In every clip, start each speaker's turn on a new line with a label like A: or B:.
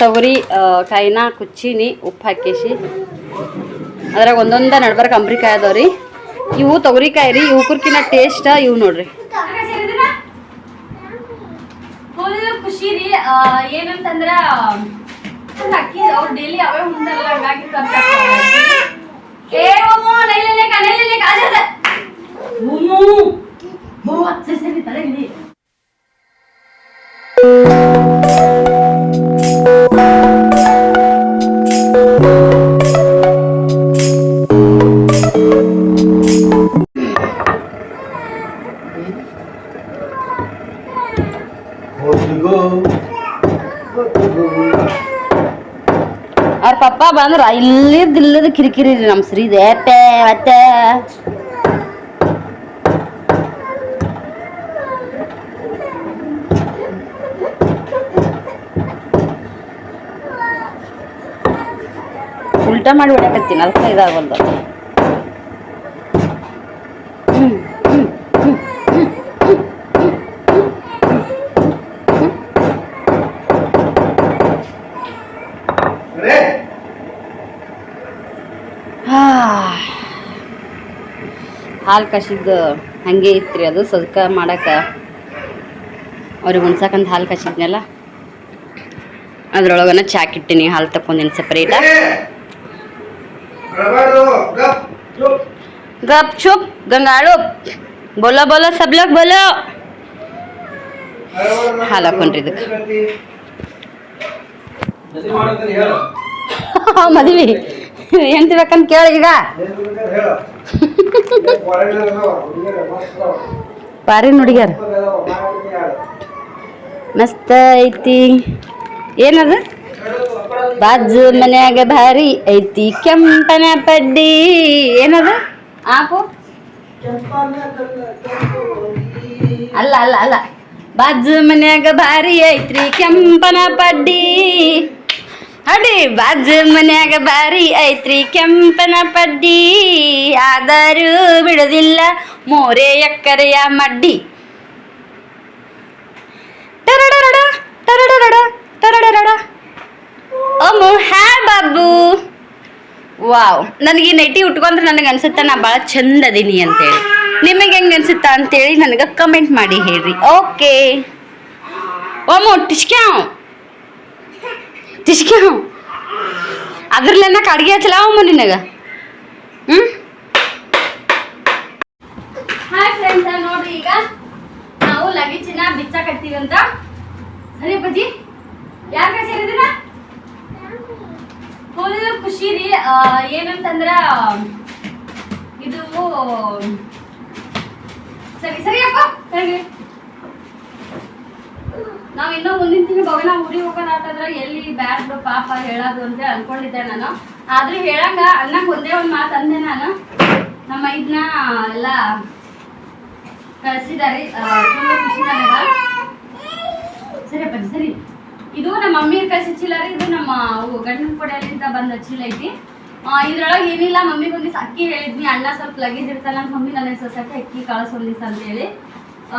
A: ತೊಗರಿ ಕಾಯಿನ, ಕುಚ್ಚಿನಿ, ಉಪ್ಪು ಹಾಕೇಸಿ ಅದ್ರಾಗ ಒಂದೊಂದ ನಡ್ಬರ್ಕ ಅಂಬ್ರಿಕಾಯಿ ರೀ. ಇವು ತೊಗರಿಕಾಯಿ ರೀ ಇವಕ್ಕಿನ ಟೇಸ್ಟ್ ಇವು ನೋಡ್ರಿ. ಖುಷಿ ರೀ ಏನಂತಂದ್ರ ಅಕ್ಕಿ ಅವ್ರು ಡೈಲಿ ಅವೇ ಉಂಡಲ್ಲ ಹಂಗಾಗಿ ಏ ಓಮೋ ನೈಲೇ ಕನೈಲೇ ಕಾಜದ ಓಮೋ ಮೋ ಅಚ್ಚ ಸರಿ ತಲೆ ಪಪ್ಪ ಬಂದ್ರ ಇಲ್ಲಿದ್ ಇಲ್ಲದ ಕಿರಿಕಿರಿ ರೀ ನಮ್ಮ ಶ್ರೀ ದೇಪೆ ಮತ್ತೆ ಉಲ್ಟಾ ಮಾಡಿ ಹೊಡ್ಯಾಕತ್ತೀನಿ, ಅದಕ್ಕೆ ಇದಾಗಲ್ದು. ಹಾಲು ಕಸಿದ್ದು ಹಾಗೆ ಇತ್ತು ರೀ ಅದು, ಸದಕ ಮಾಡೋಕೆ ಅವ್ರಿಗೆ ಉಣ್ಸಕಂತ ಹಾಲು ಕಸಿದ್ನಲ್ಲ ಅದ್ರೊಳಗನ ಚಾಕಿಟ್ಟಿನಿ ಹಾಲು ತಗೊಂಡಿನಿ ಸಪ್ರೇಟ ಗಪ್ ಚುಪ್, ಗಂಗಾಳು, ಬೋಲೋ ಬೋಲೋ ಸಬ್ಲಕ್ ಬೋಲೋ. ಹಾಲು ಹಾಕೊಂಡ್ರಿ ಇದಕ್ಕೆ ಮದುವೆ ಎಂತ ಬೇಕಂತ ಕೇಳಿ ಈಗ. ಪಾರಿ ನುಡಿಗ್ಯಾರ ಮಸ್ತ್ ಐತಿ. ಏನದು? ಬಾಜು ಮನ್ಯಾಗ ಭಾರಿ ಐತಿ. ಕೆಂಪನ ಪಡ್ಡಿ. ಏನದು? ಆಪು? ಅಲ್ಲ ಅಲ್ಲ ಅಲ್ಲ. ಬಾಜು ಮನ್ಯಾಗ ಭಾರಿ ಐತ್ರಿ. ಕೆಂಪನ ಪಡ್ಡಿ. ಅಡಿ ಬಾಜು ಮನ್ಯಾಗ ಬಾರಿ ಐತ್ರಿ ಕೆಂಪನ ಪಡ್ಡಿ. ಆದರೂ ಬಿಡುದಿಲ್ಲ ಮೋರೆ ಎಕ್ಕರೆಯ ಮಡ್ಡಿ. ಟರಡರಡ ಟರಡರಡ ಟರಡರಡ. ಓಮು ಹ್ಯಾ ಬಾಬು. ವಾವ್, ನನಗೆ ಈ ನೈಟಿ ಉಟ್ಕೊಂಡ್ರೆ ನನಗೆ ಅನ್ಸುತ್ತೆ ನಾ ಭಾಳ ಚಂದ ಅದೀನಿ ಅಂತೇಳಿ. ನಿಮಗೆ ಹೆಂಗೆ ಅನ್ಸುತ್ತಾ ಅಂತೇಳಿ ನನಗೆ ಕಮೆಂಟ್ ಮಾಡಿ ಹೇಳ್ರಿ. ಓಕೆ ಓಮು ಟಿಶ್ಕ್ಯಾವ್ ಟಿಶ್ಕ್ಯಾವ್ ಅದ್ರಲ್ಲೇನ ಅಡುಗೆ ಹಚ್ಚಲ ಹ್ಞೂ ಹಾಯ್ ಫ್ರೆಂಡ್ಸ್ ನೋಡ್ರಿ ಈಗ ನಾವು ಲಗೇಜಿನ ಬಿಚ್ಚಾಕತ್ತೀವಿ ಅಂತ. ಸರಿ ಯಾರ ಕೈ ಸೇರಿದಿರ ಫುಲ್ ಖುಷಿ ರೀ. ಏನಂತಂದ್ರ, ಇದು, ಸರಿ ಸರಿ ಅಪ್ಪ ಸರಿ ನಾವ್ ಇನ್ನೂ ಮುಂದಿನ ತಿಂಗಳು ಭವನ ಹೋಗೋಣ ಅಂತಂದ್ರೆ ಎಲ್ಲಿ ಬ್ಯಾಡ್ ಪಾಪ ಹೇಳೋದು ಅಂತ ಅನ್ಕೊಂಡಿದ್ದೆ ನಾನು. ಆದ್ರೆ ಹೇಳಂಗ ಅನ್ನಕ್ ಒಂದೇ ಒಂದ್ ಮಾತು ಅಂದೆ ನಾನು. ನಮ್ಮ ಇದನ್ನ ಎಲ್ಲ ಕಳಿಸಿದಾರೆ ಸರಿ ಬನ್ನಿ ಸರಿ. ಇದು ನಮ್ಮ ಮಮ್ಮಿ ಕಳ್ಸಿ ಚೀಲ ರೀ ಇದು ನಮ್ಮ ಗಂಡನ ಕೊಡೆಯಲ್ಲಿಂದ ಬಂದ ಚೀಲ ಐತಿ. ಇದ್ರೊಳಗೆ ಏನಿಲ್ಲ ಮಮ್ಮಿಗೆ ಒಂದಿವ್ಸ ಅಕ್ಕಿ ಹೇಳಿದ್ನಿ ಅಣ್ಣ ಸ್ವಲ್ಪ ಲಗೇಜ್ ಇರ್ತಾನ ಮಮ್ಮಿ ನನ್ನ ಸೊಸೈಟಿ ಅಕ್ಕಿ ಕಳಿಸ್ ಒಂದಿವ್ಸ ಅಂತ ಹೇಳಿ ಆ,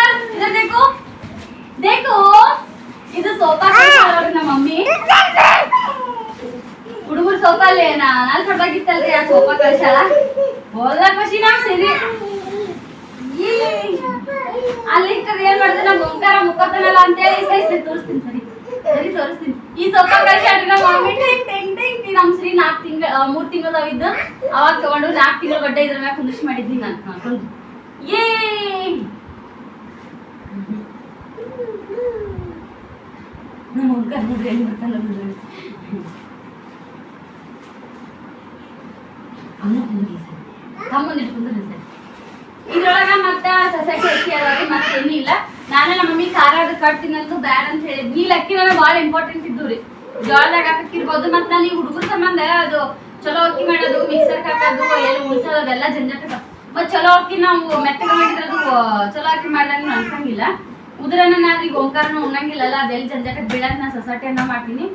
A: ಅಲ್ಲೇ ನಾ ಆ ಸೋಫಾ ಕಳ್ಸಾಳ ಹೋದ ಖುಷಿ ನಾವ್ ಸರಿ. ಅಲ್ಲಿ ಏನ್ ಮಾಡ್ದೆ, ನಮ್ ಓಂಕಾರ ಮುಖತನಲ್ಲ ಸರಿ ಸರಿ ತೋರಿಸ್ತೀನಿ ಸರಿ. ಸರಿ, ತೋರಿಸ್ತೀನಿ. ಈ ಸೋಫಾ ಕಳ್ಸಾಡ್ರಿ ನಮ್ಮ ಟೆಂಗ್ ಟೆಂಗ್ ಟಿಂಗ್ ನಮ್ಮ ಶ್ರೀ ನಾಲ್ಕು ತಿಂಗಳ ಮೂರ್ ತಿಂಗಳ ಇದ್ದ ಅವಾಗ ತಗೊಂಡು ನಾಲ್ಕು ತಿಂಗಳ ಬಡ್ಡೆ ಇದ್ರ ಮ್ಯಾಗ ಕುಂದಿಸಿ ಮಾಡಿದ್ನಿ ನಾನು. ನಮ್ಮ ಓಂಕಾರ ನೋಡ್ರಿ. ಕುಂದ್ರಿ ಸರ್ ಇದ್ರೊಳಗ ಮತ್ತ ಸೊಸೈಟಿ ಅಕ್ಕಿ ಅದಾವ್ರಿ, ಮತ್ತೆ ಏನೂ ಇಲ್ಲ. ನಾನೇ ನಮ್ಮ ಮಮ್ಮಿ ಖಾರ ಅದು ಕಟ್ತೀನಂತೂ ಬ್ಯಾಡ್ ಅಂತ ಹೇಳಿದ್ ನೀಲ್ ಅಕ್ಕಿ ನನಗೆ ಭಾಳ ಇಂಪಾರ್ಟೆಂಟ್ ಇದ್ದು ರೀ ಜೋಳದಾಗ ಹಾಕಿರ್ಬೋದು, ಮತ್ತೆ ನಾನು ಈ ಹುಡುಗರ ಸಂಬಂಧ ಅದು ಚಲೋ ಅಕ್ಕಿ ಮಾಡೋದು ಮಿಕ್ಸರ್ ಹಾಕೋದು ಎಲ್ಲಿ ಉಳ್ಸೋದು ಅದೆಲ್ಲ ಜಂಜಾಟ ಮತ್ ಚಲೋ ಅಕ್ಕಿ ನಾವು ಮೆತ್ತಗೆ ಮಾಡಿದ್ರೆ ಚಲೋ ಅಕ್ಕಿ ಮಾಡ್ದಂಗ ಅನ್ಸಂಗಿಲ್ಲ. ಉದ್ರನ್ನ ನಾನು ಈಗ ಓಂಕಾರನ ಉಣ್ಣಂಗಿಲ್ಲಲ್ಲ, ಅದೆಲ್ಲಿ ಜಂಜಾಟ ಬೀಳಕ್ ನಾ ಸೊಸೈಟಿಯನ್ನ ಮಾಡ್ತೀನಿ.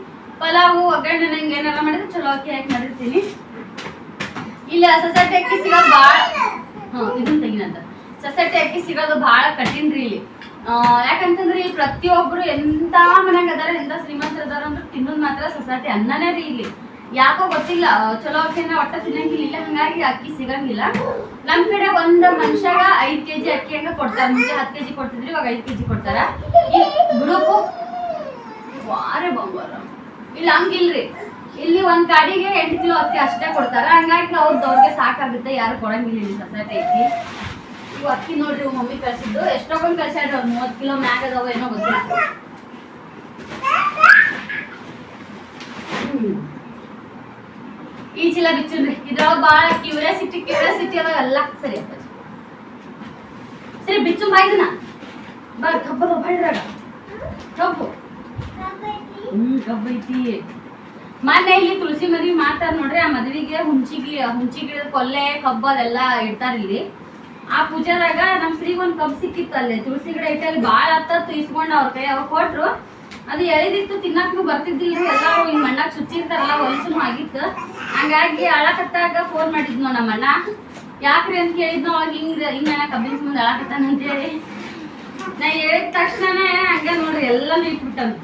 A: ಪಲಾವು, ಒಗ್ಗರಣೆ, ನಂಗೆ ಏನಾರ ಮಾಡಿದ್ರೆ ಚಲೋ ಅಕ್ಕಿ ಹಾಕಿ ಮಾಡಿರ್ತೀನಿ. ಇಲ್ಲ, ಸೊಸೈಟಿ ಅಕ್ಕಿ ಸಿಗೋದು ಭಾಳ ಹ್ಮ್ ಇದನ್ನ ತೆಗಿನಂತ. ಸೊಸೈಟಿ ಅಕ್ಕಿ ಸಿಗೋದು ಭಾಳ ಕಠಿಣ ರೀ ಇಲ್ಲಿ ಯಾಕಂತಂದ್ರೆ ಇಲ್ಲಿ ಪ್ರತಿಯೊಬ್ರು ಎಂತ ಮನ್ಯಾಗ ಅದಾರ, ಎಂತ ಶ್ರೀಮಂತರ ಅದಾರ ಅಂದ್ರೆ ತಿನ್ನೋದ್ ಮಾತ್ರ ಸೊಸೈಟಿ ಅನ್ನನೇ ರೀ ಇಲ್ಲಿ. ಯಾಕೋ ಗೊತ್ತಿಲ್ಲ ಚಲೋ ಅಕ್ಕಿನ ಒಟ್ಟ ತಿನ್ನಂಗಿಲ್ಲ ಇಲ್ಲ, ಹಂಗಾಗಿ ಅಕ್ಕಿ ಸಿಗಂಗಿಲ್ಲ. ನಮ್ ಕಡೆ ಒಂದ್ ಮನುಷ್ಯಾಗ ಐದ್ ಕೆಜಿ ಅಕ್ಕಿ ಹಂಗ ಕೊಡ್ತಾರ. ಮುಂಚೆ ಹತ್ತು ಕೆಜಿ ಕೊಡ್ತಿದ್ರಿ, ಇವಾಗ ಐದ್ ಕೆಜಿ ಕೊಡ್ತಾರ. ಈ ಗ್ರೂಪ್ ವಾರೇ ಬಂಗಾರ. ಇಲ್ಲ, ಹಂಗಿಲ್ರಿ. ಇಲ್ಲಿ ಒಂದ್ ಗಾಡಿಗೆ ಎಂಟು ಕಿಲೋ ಅಕ್ಕಿ ಅಷ್ಟೇ ಕೊಡ್ತಾರ. ಹಂಗಾಗಿ ಅವ್ರದವ್ರಿಗೆ ಸಾಕಾಗುತ್ತೆ ಯಾರು ಕೊಡಂಗಿಲ್ಲ ಸೊಸೈಟಿ ಅಕ್ಕಿ ಇವು ಅಕ್ಕಿ ನೋಡ್ರಿ ಇವ್ ಮಮ್ಮಿ ಕಳ್ಸಿದ್ದು. ಎಷ್ಟೊಂದು ಕಳ್ಸ್ಯಾಡ್ರಿ ಅವ್ರು ಮೂವತ್ ಕಿಲೋ ಮ್ಯಾಗ ಅದಾವ ಏನೋ ಗೊತ್ತಿಲ್ಲ. ಈ ಚೀಲ ಬಿಚ್ಚುನ್ರಿ ಇದ್ರಾಗ ಬಾಳ ಕ್ಯೂರಿಯಾಸಿಟಿ ಕ್ಯೂರಿಯಾಸಿಟಿ ಅದಾವ ಎಲ್ಲ. ಸರಿ ಸರಿ ಬಿಚ್ಚು ಬಾಯ್ದನ ಬಾ ಕಬ್ಬದ ಬಳ್ಳಾಗ ಕಬ್ಬು. ಹ್ಮ್ ಕಬ್ಬು ಐತಿ ಮೊನ್ನೆ ಇಲ್ಲಿ ತುಳಸಿ ಮದ್ವಿ ಮಾಡ್ತಾರ ನೋಡ್ರಿ, ಆ ಮದ್ವಿಗೆ ಹುಂಚಿಗಿ ಹುಂಚಿ ಗಿಡದ ಕೊಲ್ಲೆ ಕಬ್ಬು ಅದೆಲ್ಲ ಇಡ್ತಾರ ಇಲ್ಲಿ. ಆ ಪೂಜಾದಾಗ ನಮ್ ಸ್ತ್ರೀಗ್ ಒಂದ್ ಕಬ್ ಸಿಕ್ಕಿತ್ತು ಅಲ್ಲಿ, ತುಳಸಿ ಗಿಡ ಇಟ್ಟ ಅಲ್ಲಿ ಬಾಳ ಹತ್ತತ್ತು ಇಸ್ಕೊಂಡ್ ಅವ್ರ ಕೈ ಅವ್ರು ಕೊಟ್ರು. ಅದು ಎಳಿದಿತ್ತು, ತಿನ್ನಕ್ನು ಬರ್ತಿದ್ದಿಲ್ಲ ಎಲ್ಲ ಹಿಂಗ್ ಮಣ್ಣಾಗ ಚುಚ್ಚಿರ್ತಾರಲ್ಲ ಹೊಲಸು ಆಗಿತ್ತು. ಹಂಗಾಗಿ ಅಳಕತ್ತಾಗ ಫೋನ್ ಮಾಡಿದ್ನೋ ನಮ್ಮ ಅಣ್ಣ ಯಾಕ್ರಿ ಅಂತ ಕೇಳಿದ್ನೋ, ಅವಾಗ ಹಿಂಗ್ ಹಿಂಗ ಕಬ್ಬಿನ ಮುಂದೆ ಅಳಕತ್ತಾನ ಅಂತೇಳಿ ನಾ ಹೇಳಿದ ತಕ್ಷಣನೇ ಹಂಗ ನೋಡ್ರಿ ಎಲ್ಲ ಇಟ್ಬಿಟ್ಟನು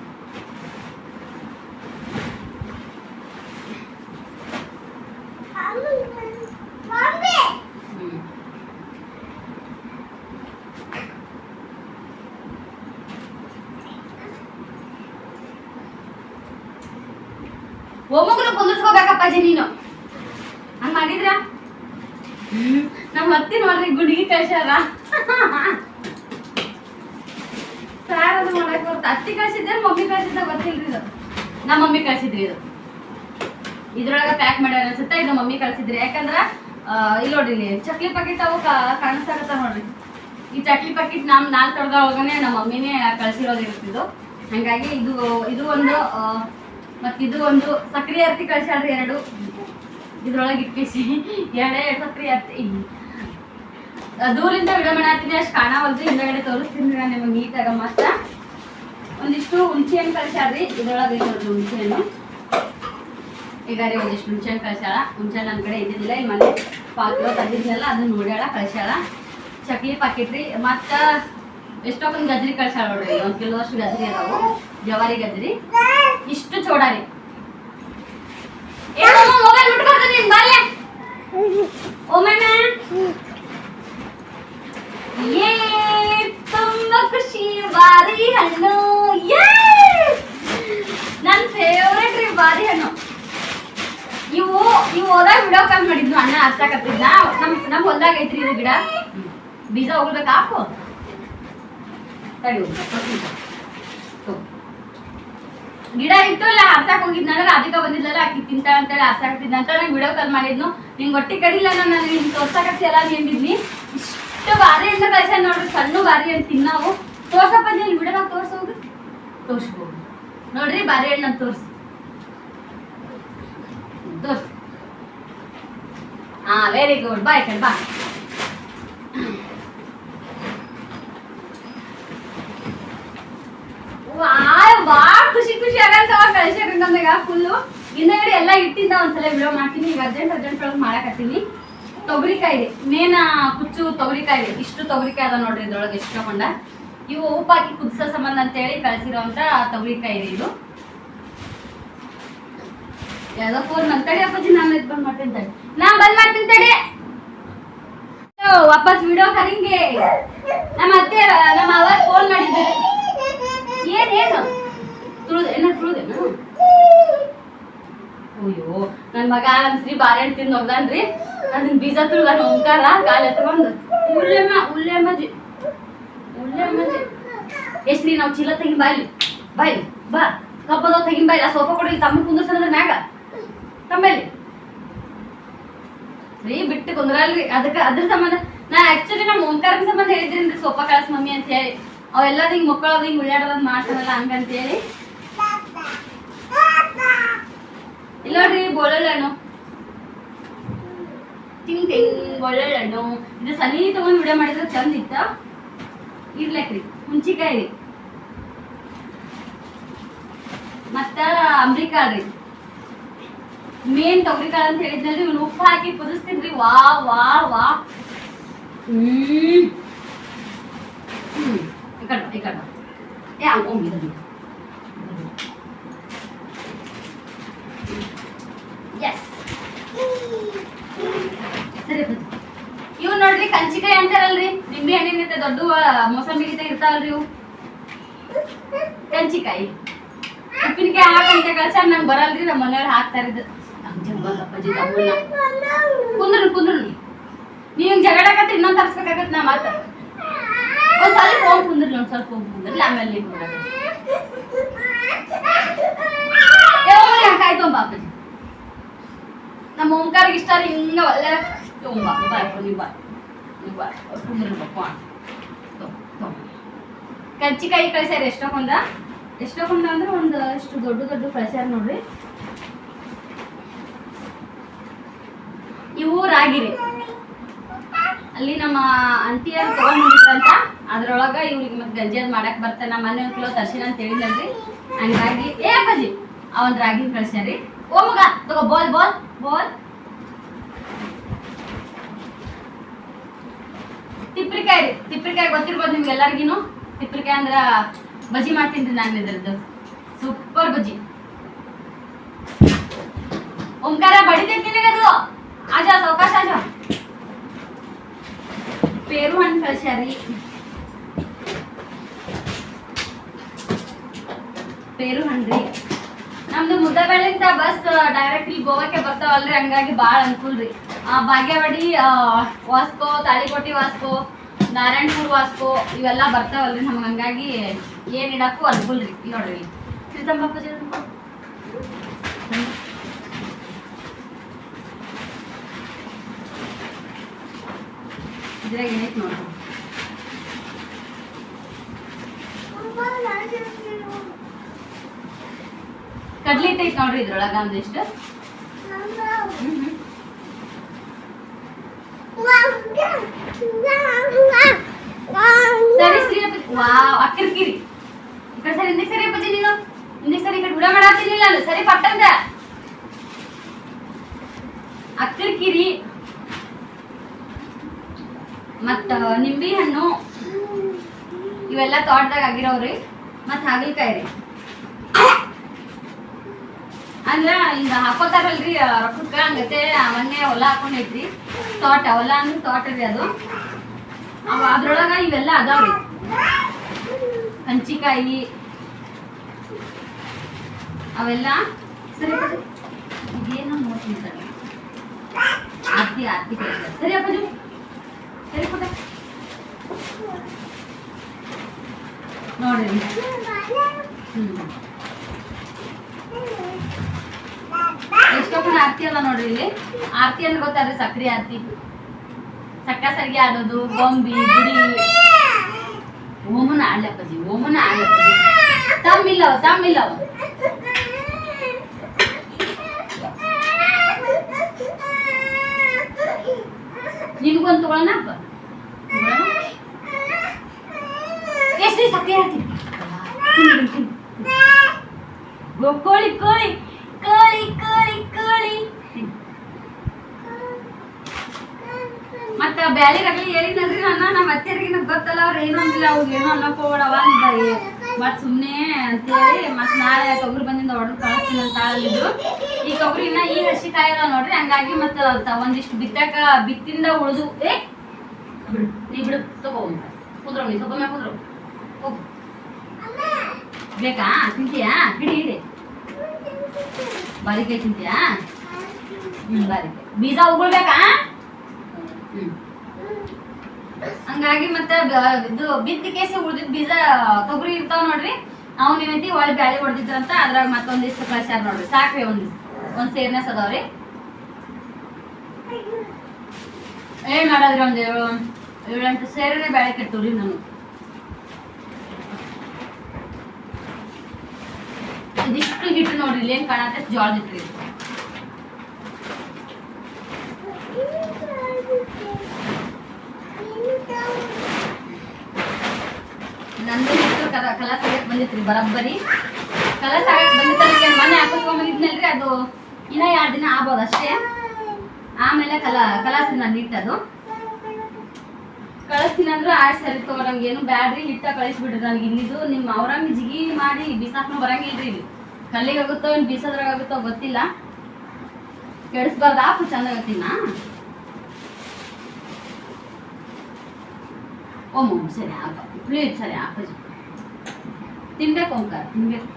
A: ಹ್ಮ್ ಒಮ್ಮಗಲು ಕುಂದಿಸ್ಕೋಬೇಕಪ್ಪಾಜಿ ನೀನು. ಹಂಗ ಮಾಡಿದ್ರ? ನಮ್ಮ ಅತ್ತಿ ನೋಡ್ರಿ ಗುಡಿಗೆ ಕಳ್ಸ್ಯಾರ. ಸಾರ್ ಅದು ಮಾಡಕ್ ಬರ್ತ. ಅತ್ತಿ ಕಳ್ಸಿದ್ರೆ ಮಮ್ಮಿ ಕಳ್ಸಿದ್ದ ಗೊತ್ತಿಲ್ರಿ ಇದು. ನಮ್ಮ ಮಮ್ಮಿ ಕಳ್ಸಿದ್ರಿ ಇದು. ಇದ್ರೊಳಗ ಪ್ಯಾಕ್ ಮಾಡ್ಯಾರ ಅನ್ಸುತ್ತೆ? ಇದು ಮಮ್ಮಿ ಕಳ್ಸಿದ್ರಿ. ಯಾಕಂದ್ರ ಇಲ್ಲಿ ನೋಡ್ರಿ ಇಲ್ಲಿ ಚಕ್ಲಿ ಪ್ಯಾಕೆಟ್ ಅವು ಕಾಣಿಸ್ತಾಗತ್ತ ನೋಡ್ರಿ. ಈ ಚಕ್ಲಿ ಪಾಕಿಟ್ ನಮ್ ನಾಲ್ಕು ತೊಳ್ದ ಒಳಗನೆ ನಮ್ಮ ಮಮ್ಮಿನೇ ಕಳ್ಸಿರೋದು ಇರ್ತಿದ್ದು ಹಂಗಾಗಿ ಇದು ಇದು ಒಂದು ಆ, ಮತ್ತ್ ಇದು ಒಂದು ಸಕ್ರಿ ಅರ್ತಿ ಕಳ್ಸ್ಯಾಳ್ರಿ ಎರಡು. ಇದ್ರೊಳಗೆ ಇಟ್ಟಿಸಿ. ಎರಡೇ ಎರಡು ಸಕ್ರಿ ಅರ್ತಿ ದೂರಿಂದ ವಿಡಿಯೋ ಮಾಡತ್ತೀನಿ ಅಷ್ಟು ಕಾಣವಲ್ದು ಹಿಂದಗಡೆ ತೋರಿಸ್ತೀನಿ ನಾನು ನಿಮಗೆ ನೀಟಾಗ ಮಾತ್ರ ಒಂದಿಷ್ಟು ಹುಣಸೆ ಹಣ್ಣು ಕಳ್ಸ್ಯಾಳ್ರಿ. ಇದ್ರೊಳಗೆ ಇರೋದು ಹುಣಸೆ ಹಣ್ಣು ಈಗ ರೀ ಒಂದಿಷ್ಟು ಹುಣಸೆ ಹಣ್ಣು ಕಳ್ಸ್ಯಾಳ. ಹುಣಸೆ ಹಣ್ಣು ನನ್ನ ಕಡೆ ಇದ್ದಿದ್ದಿಲ್ಲ ಈ ಮನೆ ಪಾತ್ರೆ ತಂದಿದ್ನಲ್ಲ ಅದನ್ನ ನೋಡ್ಯಾಳ ಕಳ್ಸ್ಯಾಳ. ಚಕ್ಲಿ ಪಾಕಿಟ್ರಿ. ಮತ್ತು ಎಷ್ಟೊಂದು ಗಜ್ರಿ ಕಳ್ಸಾಳ ನೋಡ್ರಿ, ಒಂದು ಕಿಲೋ ಅಷ್ಟು ಗಜ್ರಿ ಅದಾವು, ಜವಾರಿ ಗಜ್ರಿ ಇಷ್ಟು ಚೋಡಾರಿ. ಮೊಬೈಲ್ ನೀನ್ ಬಾಲ್ಯ ಓಮಣ್ಣ ಏ, ತುಂಬ ಖುಷಿ, ಬಾರಿ ಹಣ್ಣು. ಯೇ! ನನ್ನ ಫೇವ್ರೆಟ್ ರೀ ಬಾರಿ ಹಣ್ಣು. ಇವು ಇವು ಹೋದಾಗ ವಿಡಿಯೋ ಕಾಲ್ ಮಾಡಿದ್ನು ಅಣ್ಣ ಹಚ್ಚಾಕತ್ತಿದ್ನ ನಮ್ ನಮ್ ಹೊಲ್ದಾಗ ಐತ್ರಿ ಇದು ಗಿಡ. ಬೀಜ ಹೋಗ್ಬೇಕಾ ಹಾಕು ತಡಿ ಹೋಗ್ಬೇಕು, ಕೊಡ್ತೀನಿ. ತಗೋ. ಗಿಡ ಇತ್ತು ಇಲ್ಲ ಹರ್ಸಕ್ ಹೋಗಿದ್ನಲ್ಲ, ರಾಧಿಕಾ ಬಂದಿದ್ಲಲ್ಲ, ಆಕಿ ತಿಂತಾಳ ಅಂತೇಳಿ ಹರ್ಸಾಕತ್ತಿದ್ನ ಅಂತ ನಂಗೆ ವಿಡಿಯೋ ಕಾಲ್ ಮಾಡಿದ್ನು ನಿಂಗೆ ಹೊಟ್ಟಿ ಕಡಿಲ್ಲ ನಾನು ನಿನ್ ತೋರ್ಸಕತ್ತಿಯಲ್ಲ ಅಂದಿದ್ನಿ. ಇಷ್ಟು ಬಾರಿ ಅಂತ ಕಳ್ಸ ನೋಡ್ರಿ, ಸಣ್ಣ ಬಾರಿ ಅಂತ ತಿನ್ನಾವು. ತೋರ್ಸಪ್ಪ ನೀನು ವಿಡಿಯೋದಾಗ ತೋರ್ಸೋದು ತೋರ್ಸ್ಬೋದು. ನೋಡ್ರಿ ಬಾರಿ ಹಣ್ಣು ನಾನು ತೋರ್ಸಿ. ತೋರ್ಸ್. ಹಾಂ ವೆರಿ ಗುಡ್ ಬಾಯ್ ಕಣ್, ಬಾ. ಭಾಳ ಖುಷಿ ಖುಷಿ ಆಗಂತವ ಕಳ್ಸ್ಯಾರಂಗ ಫುಲ್ಲು ಹಿಂದಗಡೆ ಎಲ್ಲ ಇಟ್ಟಿದ್ದ ಒಂದ್ಸಲ ವಿಡಿಯೋ ಮಾಡ್ತೀನಿ. ಈಗ ಅರ್ಜೆಂಟ್ ಅರ್ಜೆಂಟ್ ಒಳಗೆ ಮಾಡಕತ್ತೀನಿ. ತೊಗರಿಕಾಯಿ ಮೇನ ಕುಚ್ಚು ತೊಗರಿಕಾಯಿ ಇಷ್ಟು ತೊಗರಿಕಾಯಿ ಅದ ನೋಡ್ರಿ ಇದ್ರೊಳಗೆ ಎಷ್ಟು ತಗೊಂಡ. ಇವು ಉಪ್ಪಾಕಿ ಕುದಿಸೋ ಸಂಬಂಧ ಅಂತೇಳಿ ಕಳಿಸಿರೋಂಥ ತೊಗರಿಕಾಯಿ ಇದು. ಯಾವ್ದೋ ಫೋನ್ ಅಂತಡಿ ಅಪ್ಪಾಜಿ, ನಾನು ಇದು ಬಂದ್ ಮಾಡ್ತೀನಿ ತಡೆ. ನಾ ಬಂದ್ ಮಾಡ್ತೀನಿ ತಡೆ. ವಾಪಸ್ ವಿಡಿಯೋ ಕರಿಂಗೆ. ನಮ್ಮ ಅತ್ತೆ, ನಮ್ಮ ಅವ ಫೋನ್ ಮಾಡಿದ್ದಾರೆ ಏನ್, ಏನು? ತುಳಿದ, ಏನ ತುಳಿದೇನು ಅಯ್ಯೋ ನನ್ನ ಮಗ ನಮ್ಮ ಶ್ರೀ ಬಾಳೆಹಣ್ಣು ತಿಂದು ಹೋಗ್ದಾನ್ರಿ ಅದನ್ನ ಬೀಜ ತುಳಿದ ಓಂಕಾರ ಕಾಲು ಎತ್ಕೊಂಡು ಉಲ್ಲೆಮ್ಮ ಉಲ್ಲೆಮ್ಮಜಿ ಉಲ್ಲೆಮ್ಮಜಿ ರೀ ನಾವು ಚೀಲ ತೆಗಿ ಬಾಯ್ಲಿ ಬಾಯ್ಲಿ ಬಾ ಕಬ್ಬದ ತೆಗಿನ್ ಬಾಯ್ಲಿ ಆ ಸೋಫಾ ಕೊಡಿ ತಮ್ಮ ಕುಂದ್ರಸಂದ್ರ ಮ್ಯಾಗ. ತಮ್ಮಲ್ಲಿ ರೀ, ಬಿಟ್ಟು ಕುಂದ್ರಲ್ರಿ. ಅದಕ್ಕೆ ಅದ್ರ ಸಂಬಂಧ ನಾ ಆಕ್ಚುಲಿ ನಮ್ಮ ಓಂಕಾರನ ಸಂಬಂಧ ಹೇಳಿದ್ರಿ ಸೋಫಾ ಕಳ್ಸ ಮಮ್ಮಿ ಅಂತ ಹೇಳಿ. ಅವೆಲ್ಲ ಹಿಂಗ್ ಮಕ್ಕಳದು ಹಿಂಗ್ ಉಳ್ಳಾಡೋದ್ ಮಾಡ್ತಾರಲ್ಲ ಹಂಗಂತ ಹೇಳಿ ಇಲ್ಲ ನೋಡ್ರಿ ಬೋಳಣ್ಣು ತಿಂಗ್ ಟಿಂಗ್ ಹಣ್ಣು ಇದು ಸನಿ ತಗೊಂಡ್ ವಿಡಿಯೋ ಮಾಡಿದ್ರೆ ಚಂದ ಇತ್ತ ಇರ್ಲಕ್ರಿ ಹುಂಚಿಕಾಯಿ ರೀ ಮತ್ತ ಅಮ್ರಿಕಾಳ್ ರೀ ಮೇನ್ ತೊಗರಿಕಾಳು ಅಂತ ಹೇಳಿದ್ನಲ್ರಿ, ಇವ್ನು ಉಪ್ಪು ಹಾಕಿ ಕುದಿಸ್ತಿದ್ರಿ. ವಾ ವಾ ವಾ ಹ್ಮ್. ಸರಿ ಬನ್ನಿ. ಇವು ನೋಡ್ರಿ ಕಂಚಿಕಾಯಿ ಅಂತಾರಲ್ರಿ ನಿಂಬೆ ಹಣ್ಣಿನ ದೊಡ್ಡ ಮೋಸಂಬಿ ಗೀತ ಇರ್ತಾವಲ್ರಿ ಇವು ಕಂಚಿಕಾಯಿ ಉಪ್ಪಿನಕಾಯಿ ಹಾಕಂತ ಕಳ್ಸಾರ ನಂಗೆ ಬರಲ್ರಿ ನಮ್ಮ ಮನೆಯವ್ರು ಹಾಕ್ತಾರ ಇದು ಕುಂದ್ರು ಕುಂದ್ರು ನೀವು ಜಗಳಾಗತ್ತೆ ಇನ್ನೊಂದು ತರ್ಸ್ಬೇಕಾಗತ್ತೆ ನಾ ಮಾತ ಒಂದ್ ಸ್ವಲ್ಪ ಹೋಗಿ ಕುಂದ್ರಿ, ಒಂದ್ ಸ್ವಲ್ಪ ಕುಂದ್ರಲ್ಲ ಆಮೇಲೆ ನಮ್ಮ ಓಂಕಾರಿಗೆ ಇಷ್ಟ ರೀ, ಹಿಂಗ ಒಳ್ಳೆ ತೊಂಬ ಬಾ ನೀವು ಬಾ. ನೀವು ಬಾ ಕುಂದ್ರಿ ಬಪ್ಪ ಕಜ್ಜಿಕಾಯಿ ಕಳ್ಸ್ಯಾರ ಎಷ್ಟೊಂದ ಎಷ್ಟೊಂದ ಅಂದ್ರೆ ಒಂದು ಇಷ್ಟು ದೊಡ್ಡ ದೊಡ್ಡ ಕಳ್ಸ್ಯಾರ ನೋಡ್ರಿ. ಇವು ರಾಗಿರಿ ಅಲ್ಲಿ ನಮ್ಮ ಅಂಟಿಯರು ತಗೊಂಡ್ಬಂದಿದ್ರಂತ, ಅದ್ರೊಳಗ ಇವ್ರಿಗೆ ಮತ್ತೆ ಗಂಜಿ ಮಾಡಕ್ ಬರ್ತಾರೆ ನಮ್ಮ ಮನೆ ಒಂದು ಕಿಲೋ ತರ್ಸಿನ ಅಂತ ಹೇಳಿದ್ರಿ ಹಂಗಾಗಿ, ಏ ಅಪ್ಪಾಜಿ ಅವನ್ ರಾಗಿ ಕಳ್ಸ್ಯಾರಿ ಓ ಮಗ, ತಗೋ, ಬಾಲ್ ಬಾಲ್ ಬಾಲ್. ತಿಪ್ರಿಕಾಯಿ ರೀ ತಿಪ್ರಿಕಾಯಿ ಗೊತ್ತಿರ್ಬೋದು ನಿಮ್ಗೆ ಎಲ್ಲರಿಗಿನು ತಿಪ್ರಿಕಾಯಿ ಅಂದ್ರ ಬಜಿ ಮಾಡ್ತೀನಿ ನಾನು ಇದ್ರದ್ದು. ಸೂಪರ್ ಬಜಿ ಓಂಕಾರ ಬಡಿತೈತಿ ಅದು ಆಜಾ ಸಾವಕಾಶ ಆಜಾ. ಪೇರು ಹಣ್ಣು ಕಳ್ಸ್ಯಾರಿ ಪೇರು ಹಣ್ಣ್ರಿ ನಮ್ದು ಮುದ್ದಬೇಳಿಂದ ಬಸ್ ಡೈರೆಕ್ಟ್ ಇಲ್ಲಿ ಗೋವಾಕ್ಕೆ ಬರ್ತಾವಲ್ರಿ ಹಂಗಾಗಿ ಭಾಳ ರೀ ಆ ಭಾಗ್ಯವಾಡಿ ವಾಸ್ಕೋ, ತಾಳಿಕೋಟಿ ವಾಸ್ಕೋ, ನಾರಾಯಣಪುರ ವಾಸ್ಕೋ, ಇವೆಲ್ಲ ಬರ್ತಾವಲ್ರಿ ನಮ್ಗೆ, ಹಂಗಾಗಿ ಏನು ಇಡಕ್ಕೂ ರೀ ನೋಡ್ರಿ. ಶ್ರೀತಂಬಪ್ಪ ಇದ್ರಾಗ ಏನೈತಿ ನೋಡ್ರಿ ಕಡ್ಲಿ ಹಿಟ್ಟೈತಿ ನೋಡ್ರಿ ಇದ್ರೊಳಗ ಒಂದಿಷ್ಟು. ಸರಿ ಶ್ರೀ ಅಪ್ಪಾಜಿ ವಾವ್ ಅಕ್ಕಿರ್ಕಿರಿ ಈ ಕಡೆ ಸರಿ ಹಿಂದಕ್ಕೆ ಸರಿ ನೀನು? ಸರಿ, ಈ ಕಡೆ ಬಿಡ ಮಾಡತ್ತೀನಿಲ್ಲ ನಾನು ಸರಿ, ಪಟ್ಟಂದ. ಅಕ್ಕಿರ್ಕಿರಿ ಮತ್ತ ನಿಂಬೆ ಹಣ್ಣು, ಇವೆಲ್ಲ ತೋಟದಾಗ ರೀ ಮತ್ತ ಹಾಗಲಕಾಯಿ ರೀ. ಅಂದ್ರ ಹಿಂಗ ಹಾಕೋತಾರಲ್ರಿ ರೊಕ್ಕಕ್ಕೆ ಹಂಗತೆ ಮೊನ್ನೆ ಹೊಲ ಹಾಕೊಂಡೈತ್ರಿ ತೋಟ, ಹೊಲ ಅಂದ್ರೆ ತೋಟ ರೀ ಅದು. ಅದ್ರೊಳಗ ಇವೆಲ್ಲ ಅದಾವ್ರಿ. ಕಂಚಿಕಾಯಿ ಅವೆಲ್ಲ ಸರಿ ಇದೇನೋ ನೋಡ್ತೀನಿ ಸರ್. ಆರ್ತಿ ಕಳಿಸ್ತಾರೆ. ಸರಿ, ಅಪ್ಪಾಜಿ ಸರಿ ಪುಟ್ಟ ಹ್ಮ್ ಎಷ್ಟೊಂದು ಆರತಿ ಅಲ್ಲ ನೋಡ್ರಿ ಇಲ್ಲಿ? ಆರತಿ ಅಂದ್ರೆ ಗೊತ್ತಾದ್ರೆ ಸಕ್ರಿ ಆರತಿ. ಸಕ್ಕ ಸರಿಗೆ ಆಡೋದು, ಗೊಂಬಿ, ಗುಡಿ. ಓಮನ ಆಡ್ಲಪ್ಪಜಿ ಓಮನ ಆಡ್ಲಪ್ಪಜಿ ತಮ್ಮಿಲ್ಲವ ತಮ್ಮಿಲ್ಲವ. ನಿನ್ಗೊಂದು ತಗೊಳ್ಳೋಣಪ್ಪ ಎಷ್ಟು ಸಕ್ರಿ ಕೋಳಿ ಕೋಳಿ ಕೋಳಿ ಕೋಳಿ ಕೋಳಿ. ಮತ್ತ ಬ್ಯಾಳಿಗಾಗ್ಲಿ ಹೇಳಿದ್ನಲ್ರಿ ನನ್ನ ನಮ್ಮ ಅತ್ತೆಯರಿಗೆ ಗೊತ್ತಲ್ಲ, ಅವ್ರು ಏನೂ ಅಂದಿಲ್ಲ ಏನೋ ಅನ್ನಕ್ ಹೋಗೋಣವ ಅಂದಿದ್ದಾರೆ ಮತ್ ಸುಮ್ನೆ ಅಂತೇಳಿ ಮತ್ ನಾಳೆ ತೊಗರಿ ಬಂದಿಂದ ಹೊಡೆದು ಕಳಿಸ್ತೀನಿ ಅಂತ ಹೇಳಿದ್ರು. ಈ ತೊಗರಿನ ಈ ಹಸಿ ಕಾಯಿಲ್ಲ ನೋಡ್ರಿ, ಹಂಗಾಗಿ ಮತ್ತ ಒಂದಿಷ್ಟು ಬಿತ್ತಾಕ, ಬಿತ್ತಿಂದ ಉಳಿದು ಏ, ಬಿಡು, ನೀ ಬಿಡು, ತಗೋ ಕುದ್ರು, ನೀ ತಗೋ ಮ್ಯಾಗ ಕುದ್ರು. ಹೋಗು ಬೇಕಾ? ತಿಂತೀಯಾ? ಹಿಡಿ ಹಿಡಿ ಬಾರಿಕೆ ತಿಂತೀಯಾ? ಹ್ಮ್ ಬಾರಿಕೆ ಬೀಜ ಉಗುಳ್ಬೇಕಾ ಹ್ಞೂ ಹಂಗಾಗಿ ಮತ್ತೆ ಇದು ಬಿದ್ದ ಕೇಸಿ ಉಳ್ದಿದ್ ಬೀಜ ತೊಗರಿ ಇರ್ತಾವ ನೋಡ್ರಿ. ಅವ್ನ ಏನೈತಿ ಒಳ್ಳೆ ಬ್ಯಾಳಿ ಹೊಡೆದಿದ್ರಂತ ಅದ್ರಾಗ ಮತ್ತೊಂದಿಷ್ಟು ಕಳ್ಸ್ಯಾರ ನೋಡ್ರಿ. ಸಾಕ್ರಿ ಒಂದ್ ಒಂದ್ ಸೇರ್ನೆಸ್ ಅದಾವ್ರಿ ಏನ್ ಮಾಡೋದ್ರಿ ಒಂದ್ ಏಳು, ಏಳೆಂಟು ಸೇರನೆ ಬ್ಯಾಳಿ ಕಟ್ಟವ್ರಿ ನಾನು ಇದಿಷ್ಟು ಹಿಟ್ಟು ನೋಡ್ರಿ, ಇಲ್ಲಿ ಏನು ಕಾಣತ್ತೆ? ಜಾರ್ಜ್ ಇಟ್ರಿ ನಂದು ಹಿಟ್ಟು ಕಲ ಕಲಸ್ ಆಗಕ್ಕೆ ಬಂದಿತ್ತು ಬರಬ್ಬರಿ. ಕಲಸ್ ಆಗಕ್ಕೆ ಬಂದಿತ್ತು ಮನೆ ಹಾಕಿಸ್ಕೊಂಬಂದಿದ್ನಲ್ರಿ ಅದು. ಇನ್ನ ಎರಡು ದಿನ ಆಗ್ಬೋದು ಅಷ್ಟೇ. ಆಮೇಲೆ ಕಲ ಕಲಾಸಿನ ಹಿಟ್ಟು ಅದು ಕಳಿಸ್ತೀನಿ ಅಂದ್ರೆ ಆಯ್ತು ಸರಿ ತಗೋ ನಂಗೆ ಏನು ಬ್ಯಾಡ್ರಿ ಹಿಟ್ಟ ಕಳಿಸ್ಬಿಡ್ರಿ ನನಗೆ. ಇಲ್ಲಿದು ನಿಮ್ಮ ಅವ್ರಂಗೆ ಜಿಗಿ ಮಾಡಿ ಬಿಸಾಕ್ನು ಬರಂಗಿಲ್ರಿ ಇಲ್ಲಿ. ಕಲ್ಲಿಗೆ ಆಗುತ್ತೋ ಏನು ಬೀಸೋದ್ರಾಗ ಆಗುತ್ತೋ ಗೊತ್ತಿಲ್ಲ. ಕೆಡಿಸ್ಬಾರ್ದು ಆಪು ಚಂದ ಆಗತ್ತಿನ? ಓಮ್ ಓಮ್ ಸರಿ ಆಪ. ಪ್ಲೀಸ್ ಸರಿ ಆಪಜಿ. ತಿನ್ಬೇಕು ಓಂಕಾರ ತಿನ್ಬೇಕು.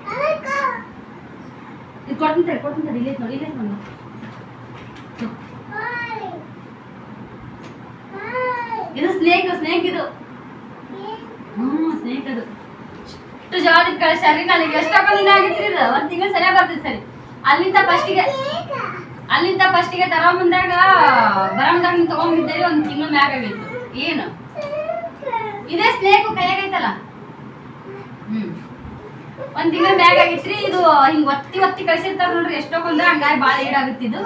A: ಇದು ಕೊಡ್ತೀನಿ ಕೊಡ್ತೀನಿ ಇಲ್ಲೇ ನೋಡಿ ಇಲ್ಲೇ ಬಂದು ಇದು ಸ್ನೇಕ್ ಸ್ನೇಕ್ ಇದು. ಹ್ಮ್, ಸ್ನೇಕ್ ಅದು. ಇಷ್ಟು ಜವಾರಿ ಕಳಿಸ್ಯಾರಿ ನನಗೆ ಎಷ್ಟು ದಿನ ಆಗಿತ್ರಿ ಇದು? ಒಂದ್ ತಿಂಗಳು ಸರಿಯಾಗಿ ಬರ್ತೈತಿ ಸರಿ. ಅಲ್ಲಿಂದ ಫಸ್ಟಿಗೆ ಅಲ್ಲಿಂದ ಫಸ್ಟಿಗೆ ತರೋ ಮುಂದಾಗ ಬರಂದಾಗ ನೀವು ತಗೊಂಡಿದ್ದೀರಿ ಒಂದ್ ತಿಂಗಳು ಮ್ಯಾಗ ಆಗಿತ್ತು. ಏನು? ಇದೇ ಸ್ನೇಕ್ ಕೈಯಾಗೈತಲ್ಲ ಒಂದ್ ತಿಂಗಳ ಬ್ಯಾಗ್ ಆಗಿತ್ರಿ, ಇದು ಹಿಂಗ್ ಒತ್ತಿ ಒತ್ತಿ ಕಳ್ಸಿರ್ತಾರ ನೋಡ್ರಿ ಎಷ್ಟೊಂದ ಹಂಗಾಗಿ ಬಾಳ ಈಡಾಗುತ್ತಿದ್ದು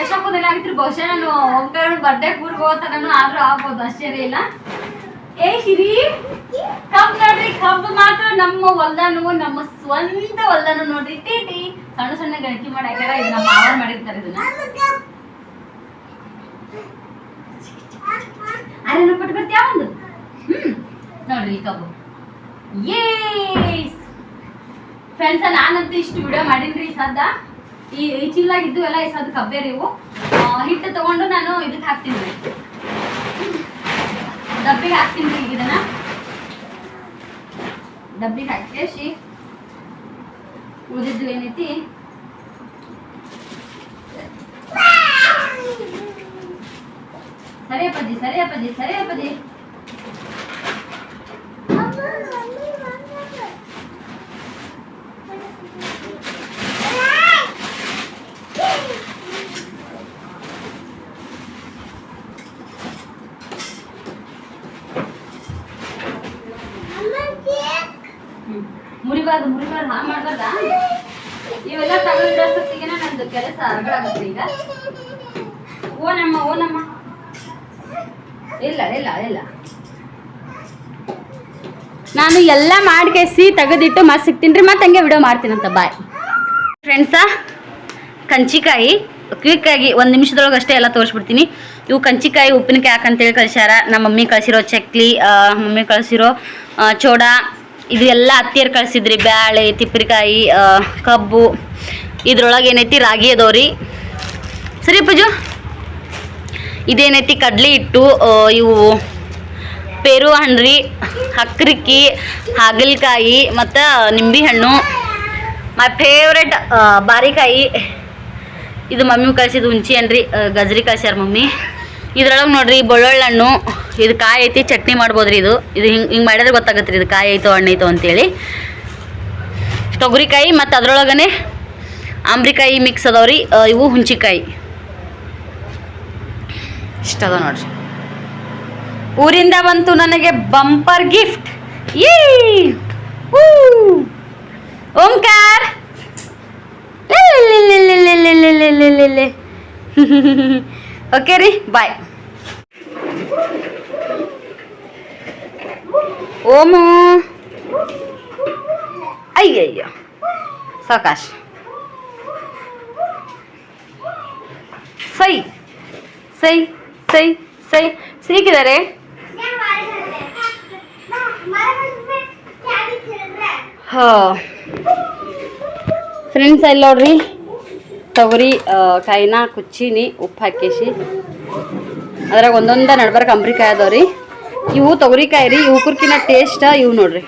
A: ಎಷ್ಟೊಂದ್ ಏನಾಗಿತ್ರಿ ಬಹುಶಃ ನಾನು ಓಂಕಾರ ಬರ್ಡೇ ಕೂರ್ಗ್ ಹೋಗ್ತಾನು ಆದ್ರೂ ಆಗ್ಬೋದು ಆಶ್ಚರ್ಯ ಇಲ್ಲ. ಏ, ಹಿರಿ ಕಬ್ ನೋಡ್ರಿ ಕಬ್ ಮಾತ್ರ ನಮ್ಮ ಹೊಲ್ದಾನು, ನಮ್ಮ ಸ್ವಂತ ಹೊಲ್ದಾನು ನೋಡ್ರಿ ಟೀಟಿ ಸಣ್ಣ ಸಣ್ಣ ಗಳಿಕೆ ಮಾಡ್ಯಾರ ಇದನ್ನ ಇದು ನಮ್ಮ ಮಾವ ಮಾಡಿರ್ತಾರೆ ಇದನ್ನ. ಅರೆ ಪಟ್ಟು ಬರ್ತೀಯ ಒಂದು? ಹ್ಮ್. ನೋಡ್ರಿ ಕಬ್ಬು. ಯೇಸ್ ಫ್ರೆಂಡ್ಸ್ ನಾನಂತೂ ಇಷ್ಟು ವಿಡಿಯೋ ಮಾಡೀನಿ ಈ ಸದ್ದ. ಈ ಈ ಚಿಲ್ಲಾಗಿದ್ದು ಎಲ್ಲ ಈ ಸದ್ದು ಕಬ್ಬೆ ರೀ ಇವು ಆ, ಹಿಟ್ಟು ತಗೊಂಡು ನಾನು ಇದಕ್ಕೆ ಹಾಕ್ತೀನಿ ರೀ. ಡಬ್ಬಿಗೆ ಹಾಕ್ತೀನಿ ರೀ ಇದನ್ನ. ಡಬ್ಬಿಗೆ ಹಾಕಿ ಉಳಿದಿದ್ದು ಏನೈತಿ? ಸರಿ ಅಪ್ಪಾಜಿ ಸರಿ ಅಪ್ಪಾಜಿ ಸರಿ ಅಪ್ಪಾಜಿ. ಮುರಿಬಾರ್ದು ಮುರಿಬಾರ್ದು. ಹಾ ಮಾಡ್ಬಾರ್ದ? ಇವೆಲ್ಲ ತಗೊಂಡಿರೋಷ್ಟೊತ್ತಿಗೆ ನಂದು ಕೆಲಸ ಅರ್ಗಳಾಗುತ್ತೆ ಈಗ. ಓನಮ್ಮ ಓನಮ್ಮ. ಇಲ್ಲ ಇಲ್ಲ ಇಲ್ಲ. ನಾನು ಎಲ್ಲ ಮಾಡ್ಕೇಸಿ ತೆಗೆದಿಟ್ಟು ಮತ್ತೆ ಸಿಗ್ತೀನಿ ಮತ್ತೆ ಹಂಗೆ ವಿಡಿಯೋ ಮಾಡ್ತೀನಂತ ಬಾಯ್ ಫ್ರೆಂಡ್ಸಾ ಕಂಚಿಕಾಯಿ, ಕ್ವಿಕ್ಕಾಗಿ ಒಂದು ನಿಮಿಷದೊಳಗೆ ಅಷ್ಟೇ ಎಲ್ಲ ತೋರಿಸ್ಬಿಡ್ತೀನಿ. ಇವು ಕಂಚಿಕಾಯಿ ಉಪ್ಪಿನಕಾಯಿ ಹಾಕಂತೇಳಿ ಕಳ್ಸ್ಯಾರ, ನಮ್ಮ ಮಮ್ಮಿ ಕಳಿಸಿರೋ ಚಕ್ಲಿ ಮಮ್ಮಿ ಕಳಿಸಿರೋ ಚೋಡ, ಇದು ಎಲ್ಲ ಅತ್ತಿಯರು ಕಳಿಸಿದ್ರಿ, ಬ್ಯಾಳೆ ತಿಪ್ಪರಿಕಾಯಿ ಕಬ್ಬು, ಇದ್ರೊಳಗೆ ಏನೈತಿ ರಾಗಿ ಅದವ್ರಿ ಸರಿ ಪೂಜು ಇದೇನೈತಿ ಕಡಲೆ ಹಿಟ್ಟು ಇವು ಪೇರು ಹಣ್ರಿ ಹಕ್ರಿಕ್ಕಿ ಹಾಗಲಕಾಯಿ, ಮತ್ತು ನಿಂಬೆ ಹಣ್ಣು. ಮೈ ಫೇವ್ರೆಟ್ ಬಾರಿಕಾಯಿ. ಇದು ಮಮ್ಮಿ ಕಳ್ಸಿದ ಹುಂಚಿ ಹಣ್ರಿ ಗಜರಿ ಕಳ್ಸ್ಯಾರ ಮಮ್ಮಿ. ಇದ್ರೊಳಗೆ ನೋಡ್ರಿ ಬೆಳ್ಳುಳ್ಳಿ ಹಣ್ಣು. ಇದು ಕಾಯಿ ಐತಿ, ಚಟ್ನಿ ಮಾಡ್ಬೋದ್ರಿ ಇದು. ಇದು ಹಿಂಗೆ ಹಿಂಗೆ ಮಾಡಿದ್ರೆ ಗೊತ್ತಾಗತ್ತೆ ರೀ ಇದು ಕಾಯಿ ಐತೋ, ಹಣ್ಣು ಐತೋ ಅಂತೇಳಿ. ತೊಗರಿಕಾಯಿ ಮತ್ತು ಅದರೊಳಗೇ ಆಂಬ್ರಿಕಾಯಿ ಮಿಕ್ಸ್ ಅದಾವ್ರಿ ಇವು ಹುಂಚಿಕಾಯಿ ಇಷ್ಟ ಅದ ನೋಡ್ರಿ. ಊರಿಂದ ಬಂತು ನನಗೆ ಬಂಪರ್ ಗಿಫ್ಟ್. ಈ ಓಂಕಾರ. ಓಕೆ ರೀ ಬಾಯ್ ಓಮು. ಅಯ್ಯಯ್ಯೋ ಸಾಕಾಶ್ ಸೈ ಸೈ ಸೈ ಸೈ. ಸಿಕ್ಕಿದ್ದಾರೆ ಹಾ. ಫ್ರೆಂಡ್ಸ್ ಅಲ್ಲಿ ನೋಡ್ರಿ. ತೊಗರಿ ಕಾಯಿನ, ಕುಚ್ಚಿನಿ, ಉಪ್ಪು ಹಾಕೇಸಿ ಅದ್ರಾಗ ಒಂದೊಂದ ನಡ್ಬರ್ಕ ಅಂಬ್ರಿಕಾಯಿ ಅದಾವ್ರಿ. ಇವು ತೊಗರಿಕಾಯಿ ರೀ, ಇವು ಕುರ್ಕಿನ ಟೇಸ್ಟ್ ಇವು ನೋಡ್ರಿ.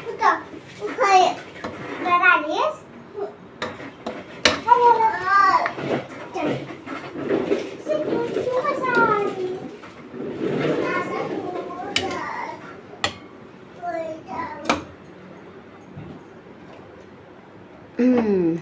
A: Mm.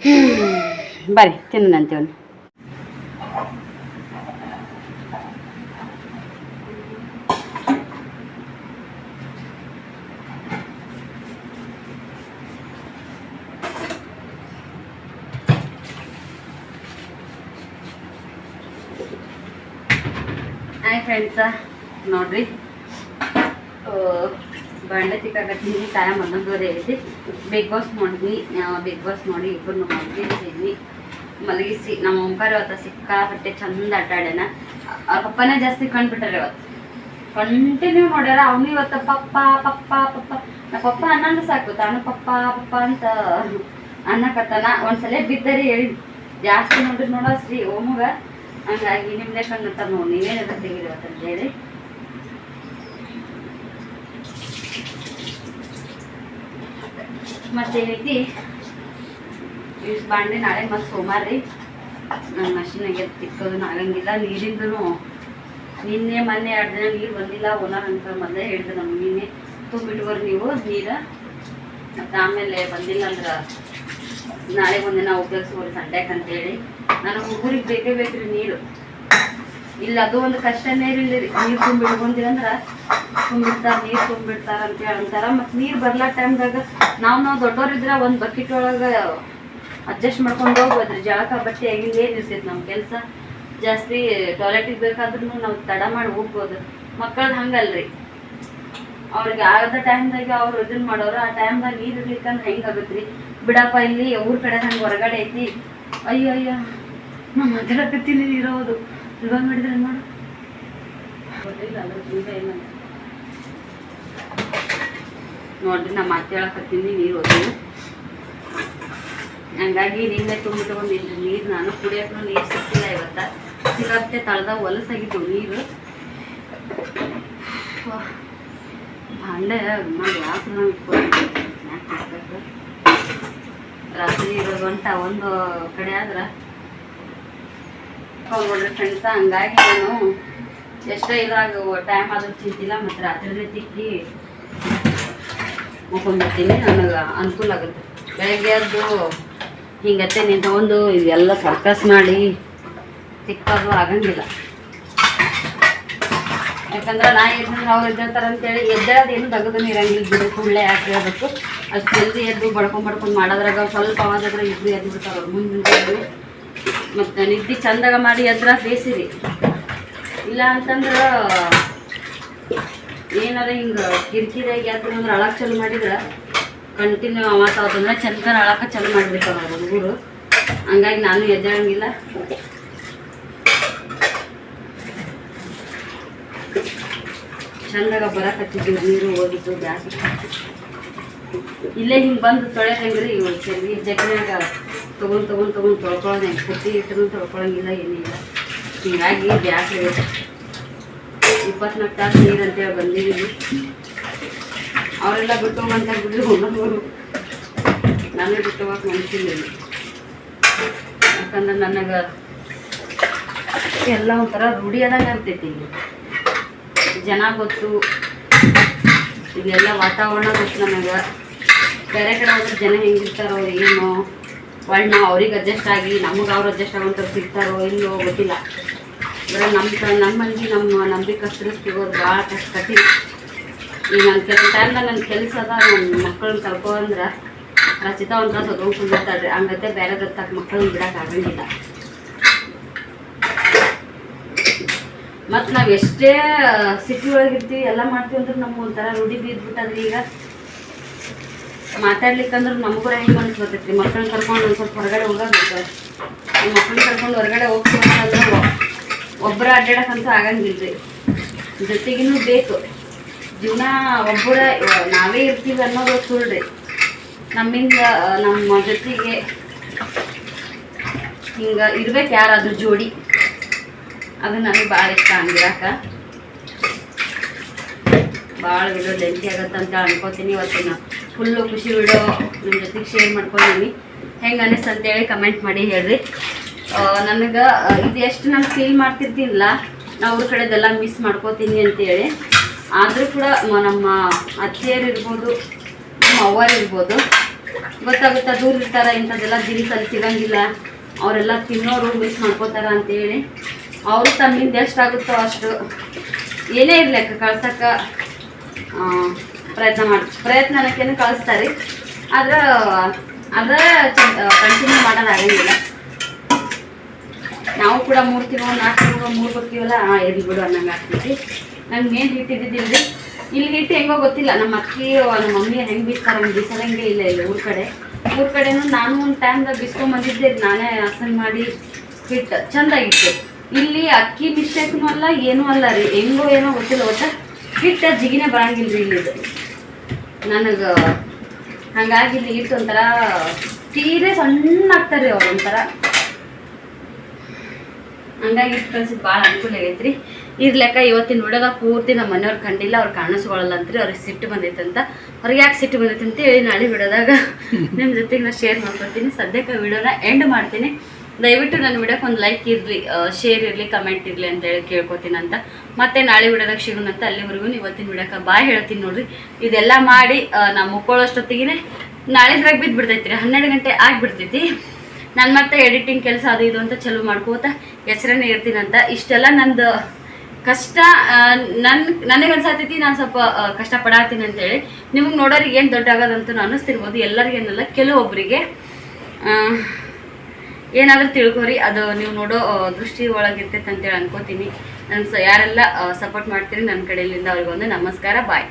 A: Vale, tiene un anteón. Friends ನೋಡ್ರಿ. ಬಂಡೆ ತಿಕ್ಕಾಕತ್ತೀನಿ ಟೈಮ್ ಹನ್ನೊಂದುವರೆ ಐತಿ ಬಿಗ್ ಬಾಸ್ ನೋಡಿದ್ವಿ ಬಿಗ್ ಬಾಸ್ ನೋಡಿ ಇಬ್ಬರು ಮಲಗಿಸಿದ್ವಿ ಮಲಗಿಸಿ, ನಮ್ಮ ಓಂಕಾರ ಇವತ್ತು ಸಿಕ್ಕಾಪಟ್ಟೆ ಚಂದ ಆಟ ಆಡ್ಯಾನ. ಅವ್ರ ಪಪ್ಪನೇ ಜಾಸ್ತಿ ಕಂಡ್ಬಿಟ್ಟಾರೆ ಇವತ್ತು ಕಂಟಿನ್ಯೂ ನೋಡ್ಯಾರ ಅವನು ಇವತ್ತು ಪಪ್ಪ ಪಪ್ಪ ಪಪ್ಪ. ನಮ್ಮ ಪಪ್ಪ ಅನ್ನಂದು ಸಾಕು, ತಾನು ಪಪ್ಪ ಪಪ್ಪ ಅಂತ ಅನ್ನಕತ್ತಾನ. ಒಂದ್ಸಲ ಬಿದ್ದರಿ ಹೇಳಿ ಜಾಸ್ತಿ ನೋಡ್ರಿ ನೋಡ ಶ್ರೀ ಓಮಗ. ಹಂಗಾಗಿ ನಿಮ್ದೇ ಸಂಗ ನೋಡಿ, ನೀವೇನ ಎದುರು ಮತ್ತೆ ಅಂತ ಹೇಳಿ. ರೀತಿ ಯೂಸ್ ಬಾಂಡೆ ನಾಳೆ ಮತ್ತೆ ಸೋಮವಾರ ರೀ. ನನ್ನ ಮಷಿನಾಗೆ ತಿಕ್ಕೋದು ಆಗಂಗಿಲ್ಲ ನೀರಿಂದೂ ನಿನ್ನೆ, ಮೊನ್ನೆ ಎರಡು ದಿನ ನೀರು ಬಂದಿಲ್ಲ, ಓನರ್ ಅಂತ ಮೊದಲೇ ಹೇಳಿದೆ ನಮ್ಮ ನಿನ್ನೆ. ತುಂಬಿಟ್ಕೋರಿ ನೀವು ನೀರು. ಮತ್ತು ಆಮೇಲೆ ಬಂದಿಲ್ಲ ಅಂದ್ರೆ ನಾಳೆ ಒಂದಿನ ಉಪಯೋಗಿಸ್ಬೋದು ಸಂಡೆಗೆ ಅಂತೇಳಿ ನಾನು ಹುಡುಗರಿಗೆ ಬೇಕೇ ಬೇಕ್ರಿ ನೀರು. ಇಲ್ಲ, ಅದು ಒಂದು ಕಷ್ಟನೇ ರೀ ಇಲ್ಲಿ ನೀರು ತುಂಬಿಟ್ಕೊಂತೀವಿ ಅಂದ್ರೆ ತುಂಬಿಡ್ತಾರ, ನೀರು ತುಂಬಿಡ್ತಾರ ಅಂತ ಅಂತಾರ. ಮತ್ತು ನೀರು ಬರ್ಲಾ ಟೈಮ್ದಾಗ ನಾವು ನಾವು ದೊಡ್ಡವ್ರಿದ್ರ ಒಂದು ಬಕೆಟ್ ಒಳಗ ಅಡ್ಜಸ್ಟ್ ಮಾಡ್ಕೊಂಡು ಹೋಗ್ಬೋದ್ರಿ. ಜಳಕ, ಬಟ್ಟೆ ಆಗಿಂದ ಏನ್ ಇರ್ತೈತೆ ನಮ್ಮ ಕೆಲಸ? ಜಾಸ್ತಿ ಟಾಯ್ಲೆಟಿಗೆ ಬೇಕಾದ್ರೂ ನಾವು ತಡ ಮಾಡಿ ಹೋಗ್ಬೋದು. ಮಕ್ಕಳದ್ದು ಹಂಗಲ್ರಿ. ಅವ್ರಿಗೆ ಆಗದ ಟೈಮ್ದಾಗ ಅವ್ರು ಇದನ್ನ ಮಾಡೋರು. ಆ ಟೈಮ್ದಾಗ ನೀರು ಇರ್ಲಿಕ್ಕಂದ್ರೆ ಹೆಂಗಾಗುತ್ತೆ ರೀ ಬಿಡಪ್ಪ, ಇಲ್ಲಿ ಊರ್ ಕಡೆ ಹಂಗೆ ಹೊರಗಡೆ ಐತಿ. ಅಯ್ಯೋ ಅಯ್ಯ ನಾ ಮಾತಾಡಕತ್ತೀನಿ, ಇರೋದು. ಇವಾಗ ಮಾಡಿದ್ರೆ ನೋಡು ನೋಡ್ರಿ, ನಾ ಮಾತಾಡಕತ್ತೀನಿ, ನೀರು ಹೋಗಿ ಹಂಗಾಗಿ ನಿನ್ನೆ ತುಂಬಿಟ್ಕೊಂಡಿಲ್ರಿ ನೀರು. ನಾನು ಕುಡಿಯೋಕ್ಕೂ ನೀರು ಸಿಕ್ಕಿಲ್ಲ ಇವತ್ತ. ಸಿಗತ್ತೆ ತಳದಾಗ ಹೊಲಸಾಗಿತ್ತು ನೀರು. ಭಾಂಡೆ ಮಾಡಿ ಯಾಕೆ ರಾತ್ರಿ ಇರೋ ಗಂಟ ಒಂದು ಕಡೆ ಆದ್ರೆ ಹೋಗ್ಬಿಡ್ರಿ ಫ್ರೆಂಡ್ಸ ಹಂಗಾಗಿ ನಾನು ಎಷ್ಟೇ ಇದ್ರಾಗ ಟೈಮ್ ಆದ್ರೂ ತಿಂತಿಲ್ಲ, ಮತ್ತು ರಾತ್ರಿನೇ ತಿಕ್ಕಿ ಮುಕೊಂಡ್ಬಿಡ್ತೀನಿ ನನಗೆ ಅನುಕೂಲ ಆಗುತ್ತೆ. ಬೆಳಗ್ಗೆ ಅದು ಹಿಂಗತ್ತೆ ನಿಂತ್ಕೊಂಡು ಇದೆಲ್ಲ ಸರ್ಕಸ್ ಮಾಡಿ ತಿಕ್ಕೋದು ಆಗಂಗಿಲ್ಲ. ಯಾಕಂದ್ರೆ ನಾ ಇದ್ರೆ ಅವ್ರು ಎದ್ದೇಳ್ತಾರೆ ಅಂತೇಳಿ ಎದ್ದೇಳೋದು ಏನು ತೆಗೆದು ಇರಂಗಿಲ್ಲ ಬಿಡು ಕೂಡಲೇ ಯಾಕೆ ಹೇಳ್ಬೇಕು? ಅಷ್ಟು ಜಲ್ದಿ ಎದ್ದು ಬಡ್ಕೊಂಡು ಬಡ್ಕೊಂಡು ಮಾಡೋದ್ರಾಗ ಸ್ವಲ್ಪ ಅವಾಗ ಇಬ್ಬರು ಎದ್ದು ಬಿಡ್ತಾರೆ ಅವ್ರು ಮುಂದೆ ಮತ್ತು ನಿದ್ದೆ ಚಂದಾಗ ಮಾಡಿ ಎದ್ರ ಬೇಸಿರಿ. ಇಲ್ಲ ಅಂತಂದ್ರೆ ಏನಾರ ಹಿಂಗೆ ಕಿರಿಕಿರಿಯಾಗಿ ಎದ್ದು ಅಂದ್ರೆ ಅಳಕ್ಕೆ ಚಲೋ ಮಾಡಿದ್ರೆ ಕಂಟಿನ್ಯೂ ಮಾತಾಡ್ತಂದ್ರೆ ಚಂದ ಅಳಕ್ಕೆ ಚಲೋ ಮಾಡಿಬಿಡ್ತಾರೆ ಅವ್ರು ಹುಡುಗರು. ಹಂಗಾಗಿ ನಾನು ಎದ್ದಂಗಿಲ್ಲ ಚಂದಾಗ ಬರಕತ್ತಿದ್ದೀನಿ ನೀರು ಹೋಗಿದ್ದು ಜಾಸ್ತಿ ಇಲ್ಲೇ ಹಿಂಗೆ ಬಂದು ತೊಳೆದಂಗ್ರಿ ಇವು ಚರ್ಗಿ ಜಗ್ನ್ಯಾಗ ತೊಗೊಂಡು ತೊಗೊಂಡು ತೊಗೊಂಡು ತೊಳ್ಕೊಳ್ಳೋದು ಹೆಂಗೆ ಕುಟ್ಟಿ ಇಟ್ಟರೂ ತೊಳ್ಕೊಳಂಗಿಲ್ಲ ಏನಿಲ್ಲ ಹೀಗಾಗಿ ಗ್ಯಾಸ್ ಇಪ್ಪತ್ನಾಲ್ಕು ತಾಸು ನೀರು ಅಂತೇಳಿ ಬಂದಿದ್ದೀವಿ ಅವರೆಲ್ಲ ಬಿಟ್ಟು ಹೋಗಂತ ಬಿಡ್ರಿ ಹುಡುಗರು ನಾನೇ ಬಿಟ್ಟು ಮನ್ಸಿಲ್ಲ ಯಾಕಂದ್ರೆ ನನಗೆ ಎಲ್ಲ ಒಂಥರ ರೂಢಿ ಆದಂಗೆ ಆಗ್ತೈತಿ ಜನ ಗೊತ್ತು ಇದೆಲ್ಲ ವಾತಾವರಣ ಗೊತ್ತು ನನಗೆ. ಬೇರೆ ಕಡೆ ಹೋದ್ರೆ ಜನ ಹೆಂಗಿರ್ತಾರೋ ಏನೋ ನಾವು ಅವ್ರಿಗೆ ಅಡ್ಜಸ್ಟ್ ಆಗಿ, ನಮಗೆ ಅವ್ರು ಅಡ್ಜಸ್ಟ್ ಆಗೋಂಥವ್ರು ಸಿಗ್ತಾರೋ ಇಲ್ಲೋ ಗೊತ್ತಿಲ್ಲ. ಬರೋ ನಮ್ಮ ನಮ್ಮ ಮಂದಿ ನಮ್ಮ ನಂಬಿಕೆ ಸಿಗೋದು ಭಾಳ ಕಷ್ಟ, ಕಠಿಣ. ಈಗ ನನ್ನ ಕೆಲಸ ಟೈಮ್ದಾಗ ನನ್ನ ಕೆಲಸ ಅದ ನನ್ನ ಮಕ್ಕಳನ್ನ ಅಂದ್ರೆ, ರಚಿತ ಒಂದು ತಾಸು ಹೊತ್ಕೊಂಡು ಕುಂದಿರ್ತಾಳ್ರಿ. ಹಂಗತ್ತೆ ಬೇರೆ ತಕ್ಕ ಮಕ್ಕಳನ್ನ ಬಿಡಕ್ಕೆ ಆಗಂಗಿಲ್ಲ. ಮತ್ತು ನಾವು ಎಷ್ಟೇ ಸಿಟಿ ಒಳಗಿರ್ತೀವಿ ಎಲ್ಲ ಮಾಡ್ತೀವಿ ಅಂದ್ರೆ ನಮ್ಗೆ ಒಂಥರ ರೂಢಿ ಬಿದ್ದುಬಿಟ್ಟದ್ರಿ ಈಗ. ಮಾತಾಡ್ಲಿಕ್ಕಂದ್ರೆ ನಮಗೂ ಹೆಂಗೆ ಅಂತ ಬರ್ತೈತಿ. ಮಕ್ಕಳನ್ನ ಕರ್ಕೊಂಡು ಒಂದು ಸ್ವಲ್ಪ ಹೊರಗಡೆ ಹೋಗೋದು ಮಕ್ಕಳನ್ನ ಕರ್ಕೊಂಡು ಹೊರಗಡೆ ಹೋಗ್ತೀವಿ ಅಂದ್ರೆ ಒಬ್ಬರ ಅಡ್ಡಾಡಕ್ಕಂತೂ ಆಗಂಗಿಲ್ಲ ರೀ ಜೊತೆಗಿನೂ ಬೇಕು. ಜೀವನ ಒಬ್ಬರ, ನಾವೇ ಇರ್ತೀವಿ ಅನ್ನೋದು ಸುಳ್ರಿ ನಮ್ಮಿಂದ, ನಮ್ಮ ಜೊತೆಗೆ ಹಿಂಗೆ ಇರ್ಬೇಕು ಯಾರಾದ್ರೂ ಜೋಡಿ. ಅದು ನನಗೆ ಭಾಳ ಇಷ್ಟ ಹಂಗಿರಾಕ ಭಾಳ ವಿಡಿಯೋ ಲೆಂತಿ ಆಗತ್ತಂತ ಅನ್ಕೋತೀನಿ ಇವತ್ತಿನ. ಫುಲ್ಲು ಖುಷಿ ವಿಡಿಯೋ ನಿಮ್ಮ ಜೊತೆಗೆ ಶೇರ್ ಮಾಡ್ಕೊಂಡೀನಿ. ಹೆಂಗೆ ಅನಿಸ್ತು ಅಂತೇಳಿ ಕಮೆಂಟ್ ಮಾಡಿ ಹೇಳ್ರಿ. ನನಗೆ ಇದು ಎಷ್ಟು ನಾನು ಫೀಲ್ ಮಾಡ್ತಿರ್ತೀನಿಲ್ಲ ನಾವು ಅವ್ರ ಕಡೆದೆಲ್ಲ ಮಿಸ್ ಮಾಡ್ಕೋತೀನಿ ಅಂತೇಳಿ. ಆದರೂ ಕೂಡ ನಮ್ಮ ಅತ್ತೆಯರು ಇರ್ಬೋದು, ನಮ್ಮ ಅವ್ವರು ಇರ್ಬೋದು, ಗೊತ್ತಾಗುತ್ತಾ ದೂರ ಇರ್ತಾರೆ ಇಂಥದ್ದೆಲ್ಲ ದಿನಸಲ್ಲಿ ಸಿಗಂಗಿಲ್ಲ. ಅವರೆಲ್ಲ ತಿನ್ನೋರು ಮಿಸ್ ಮಾಡ್ಕೋತಾರ ಅಂತೇಳಿ. ಅವರು ತಮ್ಮಿಂದ ಎಷ್ಟಾಗುತ್ತೋ ಅಷ್ಟು ಏನೇ ಇರಲಿ ಅಕ್ಕ, ಕಳ್ಸಕ್ಕೆ. ಪ್ರಯತ್ನ ಮಾಡಿ ಪ್ರಯತ್ನ ಅನ್ನೋಕ್ಕೇನು ಕಳಿಸ್ತಾರೆ ಆದ್ರೆ ಅದ ಕಂಟಿನ್ಯೂ ಮಾಡೋದಾಗಂಗಿಲ್ಲ ನಾವು ಕೂಡ ಮೂರು ತಿಂಗಳು ನಾಲ್ಕು ತಿಂಗಳು, ಮೂರು ಬರ್ತೀವಲ್ಲ ಎದ್ದು ಬಿಡು ಅನ್ನಂಗೆ ಆಗ್ತೈತಿ. ನಂಗೆ ಮೇನ್ ಹಿಟ್ಟು ಇದ್ದಿದ್ದಿಲ್ರಿ. ಇಲ್ಲಿ ಹಿಟ್ಟು ಹೆಂಗೋ ಗೊತ್ತಿಲ್ಲ. ನಮ್ಮ ಅಕ್ಕಿ, ನಮ್ಮ ಮಮ್ಮಿ ಹೆಂಗೆ ಬೀಸ್ತಾರೆ ಹಂಗೆ ಬೀಸೋದಂಗೆ ಇಲ್ಲ ಇಲ್ಲ ಊರ ಕಡೆ. ಊರ ಕಡೆನೂ ನಾನು ಒಂದು ಟೈಮ್ದಾಗ ಬಿಸ್ಕೊಂಬಂದಿದ್ದೆ ನಾನೇ ಹಸನ್ ಮಾಡಿ ಹಿಟ್ಟು. ಚೆಂದಾಗಿತ್ತು ಇಲ್ಲಿ ಅಕ್ಕಿ ಮಿಸ್ಟೇಕ್ನೂ ಅಲ್ಲ, ಏನೂ ಅಲ್ಲ ರೀ. ಹೆಂಗೋ ಏನೋ ಗೊತ್ತಿಲ್ಲ. ಒಟ್ಟು ಹಿಟ್ಟು ಜಿಗಿನೇ ಬರಂಗಿಲ್ಲ ರೀ ಇಲ್ಲಿದು ನನಗೆ ಹಂಗಾಗಿ ಇಲ್ಲಿ ಹಿಟ್ಟು ಒಂಥರ ತೀರೆ ಸಣ್ಣ ಆಗ್ತಾರ್ರಿ ಅವ್ರು ಒಂಥರ. ಹಂಗಾಗಿ ಕಳ್ಸಿದ್ ಭಾಳ ಅನುಕೂಲ ಆಗೈತ್ರಿ. ಇರ್ಲೆಕ್ಕ ಇವತ್ತಿನ ಹುಡುಗ ಪೂರ್ತಿ ನಮ್ಮ ಮನೆಯವ್ರು ಕಂಡಿಲ್ಲ ಅವ್ರು ಕಾಣಿಸ್ಕೊಳ್ಳಲ್ಲ ಅಂತ್ರಿ ಅವ್ರಿಗೆ ಸಿಟ್ಟು ಬಂದೈತಂತ. ಅವ್ರಿಗೆ ಯಾಕೆ ಸಿಟ್ಟು ಬಂದೈತೆ ಅಂತ ಹೇಳಿ ನಾಳೆ ಬಿಡೋದಾಗ ನಿಮ್ಮ ಜೊತೆಗೆ ನಾನು ಶೇರ್ ಮಾಡ್ಕೊತೀನಿ ಸದ್ಯಕ್ಕೆ ವಿಡಿಯೋನ ಎಂಡ್ ಮಾಡ್ತೀನಿ. ದಯವಿಟ್ಟು ನನ್ನ ವಿಡಿಯೋಕ್ಕೆ ಒಂದು ಲೈಕ್ ಇರಲಿ ಶೇರ್ ಇರಲಿ ಕಮೆಂಟ್ ಇರಲಿ ಅಂತ ಹೇಳಿ ಕೇಳ್ಕೊತೀನಿ ಅಂತ ಮತ್ತೆ ನಾಳೆ ವಿಡಿಯೋದಾಗ ಸಿಗೋಣಂತ ಅಲ್ಲಿವರೆಗೂ ಇವತ್ತಿನ ವಿಡಿಯೋಕ್ಕೆ ಬಾಯ್ ಹೇಳ್ತೀನಿ ನೋಡ್ರಿ. ಇದೆಲ್ಲ ಮಾಡಿ ನಾವು ಮುಕ್ಕೊಳ್ಳೋಷ್ಟೊತ್ತಿಗೆ ನಾಳೆದ್ರಾಗ ಬಿದ್ದು ಬಿಡ್ತೈತಿ ರೀ ಹನ್ನೆರಡು ಗಂಟೆ ಆಗಿಬಿಡ್ತೈತಿ. ನಾನು ಮತ್ತೆ ಎಡಿಟಿಂಗ್ ಕೆಲಸ ಅದು ಇದು ಅಂತ ಚಲೋ ಮಾಡ್ಕೋತ ಹೆಸರನ್ನೇ ಇರ್ತೀನಂತ ಇಷ್ಟೆಲ್ಲ ನಂದು ಕಷ್ಟ ನನ್ನ ನನಗೆ ಅನ್ಸತೈತಿ ನಾನು ಸ್ವಲ್ಪ ಕಷ್ಟ ಪಡಾತೀನಿ ಅಂತೇಳಿ. ನಿಮಗೆ ನೋಡೋರಿಗೆ ಏನು ದೊಡ್ಡ ಆಗೋದಂತ ಅನ್ನಿಸ್ತಿರ್ಬೋದು ಎಲ್ಲರಿಗೇನಲ್ಲ ಕೆಲವೊಬ್ಬರಿಗೆ ಏನಾದರೂ ತಿಳ್ಕೊರಿ, ಅದು ನೀವು ನೋಡೋ ದೃಷ್ಟಿ ಒಳಗಿರ್ತೈತೆ ಅಂತೇಳಿ ಅನ್ಕೋತೀನಿ. ನಾನು ಸ ಯಾರೆಲ್ಲ ಸಪೋರ್ಟ್ ಮಾಡ್ತೀರಿ ನನ್ನ ಕಡೆಯಿಂದ ಅವ್ರಿಗೊಂದು ನಮಸ್ಕಾರ ಬಾಯ್